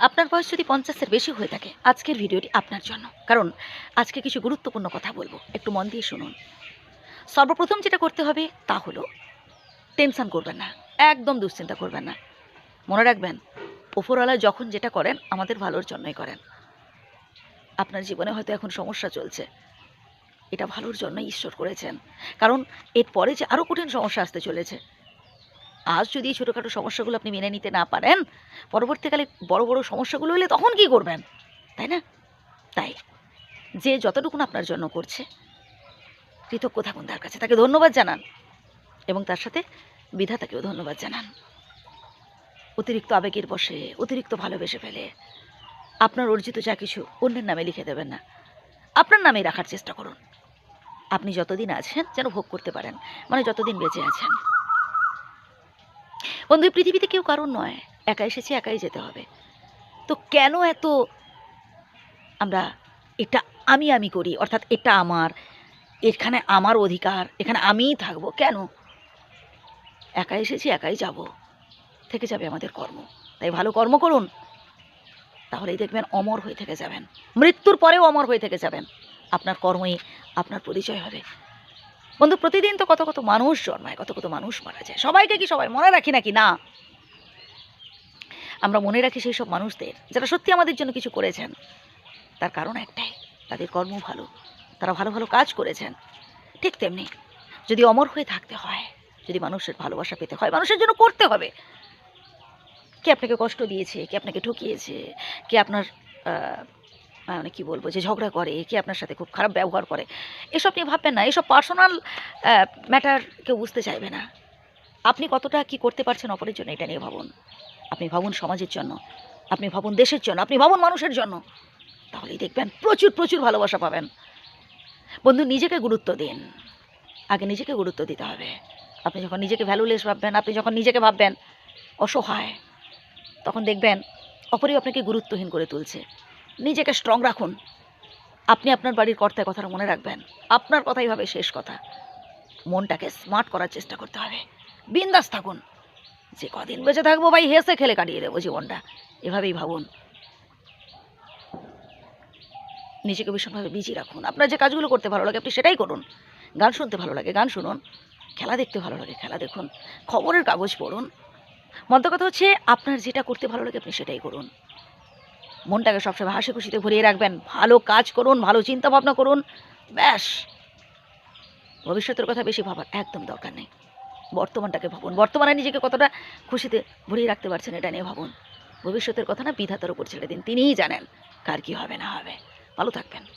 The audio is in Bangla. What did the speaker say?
আপনার বয়স যদি পঞ্চাশের বেশি হয়ে থাকে, আজকের ভিডিওটি আপনার জন্য। কারণ আজকে কিছু গুরুত্বপূর্ণ কথা বলব। একটু মন দিয়ে শুনুন। সর্বপ্রথম যেটা করতে হবে, তা হলো টেনশন করবেন না। একদম দুশ্চিন্তা করবেন না। মনে রাখবেন, ওপরওয়ালা যখন যেটা করেন, আমাদের ভালোর জন্যই করেন। আপনার জীবনে হয়তো এখন সমস্যা চলছে। এটা ভালোর জন্যই ঈশ্বর করেছেন। কারণ এরপরে যে আরও কঠিন সমস্যা আসতে চলেছে আজ যদি এই ছোটোখাটো সমস্যাগুলো আপনি মেনে নিতে না পারেন, পরবর্তীকালে বড় বড় সমস্যাগুলো হলে তখন কি করবেন? তাই না? তাই। যে যতটুকুন আপনার জন্য করছে। কৃতজ্ঞ থাকুন তার কাছে। তাকে ধন্যবাদ জানান। এবং তার সাথে বিধাতাকেও ধন্যবাদ জানান। অতিরিক্ত আবেগের বসে, অতিরিক্ত ভালোবেসে ফেলে, আপনার অর্জিত যা কিছু অন্যের নামে লিখে দেবেন না। আপনার নামেই রাখার চেষ্টা করুন। আপনি যতদিন আছেন যেন ভোগ করতে পারেন মানে যতদিন বেঁচে আছেন। বন্ধু, এই পৃথিবীতে কেউ কারণ নয়। একা এসেছি, একাই যেতে হবে। তো কেন এত আমরা এটা আমি আমি করি? অর্থাৎ এটা আমার, এখানে আমার অধিকার, এখানে আমিই থাকব। কেন? একা এসেছি, একাই যাব। থেকে যাবে আমাদের কর্ম। তাই ভালো কর্ম করুন। তাহলেই দেখবেন অমর হয়ে থেকে যাবেন। মৃত্যুর পরেও অমর হয়ে থেকে যাবেন। আপনার কর্মই আপনার পরিচয় হবে। বন্ধু, প্রতিদিন তো কত কত মানুষ জন্মায়, কত কত মানুষ মারা যায়। সবাইকে কি সবাই মনে রাখি নাকি? না। আমরা মনে রাখি সেই সব মানুষদের যারা সত্যি আমাদের জন্য কিছু করেছেন। তার কারণ একটাই, তাদের কর্ম ভালো, তারা ভালো ভালো কাজ করেছেন। ঠিক তেমনি যদি অমর হয়ে থাকতে হয়, যদি মানুষের ভালোবাসা পেতে হয়, মানুষের জন্য করতে হবে। কে আপনাকে কষ্ট দিয়েছে, কে আপনাকে ঠকিয়েছে, কে আপনার মানে কি বলব যে ঝগড়া করে, কে আপনার সাথে খুব খারাপ ব্যবহার করে, এসব নিয়ে ভাববেন না, এসব পার্সোনাল ম্যাটার কেউ বুঝতে চাইবে না। আপনি কতটা কি করতে পারছেন অপরের জন্য এটা নিয়ে ভাবুন। আপনি ভাবুন সমাজের জন্য, আপনি ভাবুন দেশের জন্য, আপনি ভাবুন মানুষের জন্য। তাহলেই দেখবেন প্রচুর প্রচুর ভালোবাসা পাবেন। বন্ধু, নিজেকে গুরুত্ব দিন। আগে নিজেকে গুরুত্ব দিতে হবে। আপনি যখন নিজেকে ভ্যালুলেস ভাববেন, আপনি যখন নিজেকে ভাববেন অসহায়, তখন দেখবেন অপরেও আপনাকে গুরুত্বহীন করে তুলছে। নিজেকে স্ট্রং রাখুন। আপনি আপনার বাড়ির কর্তায় কথাটা মনে রাখবেন। আপনার কথাই হবে শেষ কথা। মনটাকে স্মার্ট করার চেষ্টা করতে হবে। বিন্দাস থাকুন। যে কদিন বেঁচে থাকব ভাই, হেসে খেলে কাটিয়ে দেবো জীবনটা। এভাবেই ভাবুন। নিজেকে ভীষণভাবে বিজি রাখুন। আপনার যে কাজগুলো করতে ভালো লাগে, আপনি সেটাই করুন। গান শুনতে ভালো লাগে, গান শুনুন। খেলা দেখতে ভালো লাগে, খেলা দেখুন। খবরের কাগজ পড়ুন। মধ্য কথা হচ্ছে, আপনার যেটা করতে ভালো লাগে, আপনি সেটাই করুন। মনটাকে সবসময় হাসি খুশিতে ভরিয়ে রাখবেন। ভালো কাজ করুন, ভালো চিন্তা ভাবনা করুন। ব্যাস। ভবিষ্যতের কথা বেশি ভাবার একদম দরকার নেই। বর্তমানটাকে ভাবুন। বর্তমানে নিজেকে কতটা খুশিতে ভরিয়ে রাখতে পারছেন এটা নিয়ে ভাবুন। ভবিষ্যতের কথা না বিধাতার উপর ছেড়ে দিন। তিনিই জানেন কার কী হবে না হবে। ভালো থাকবেন।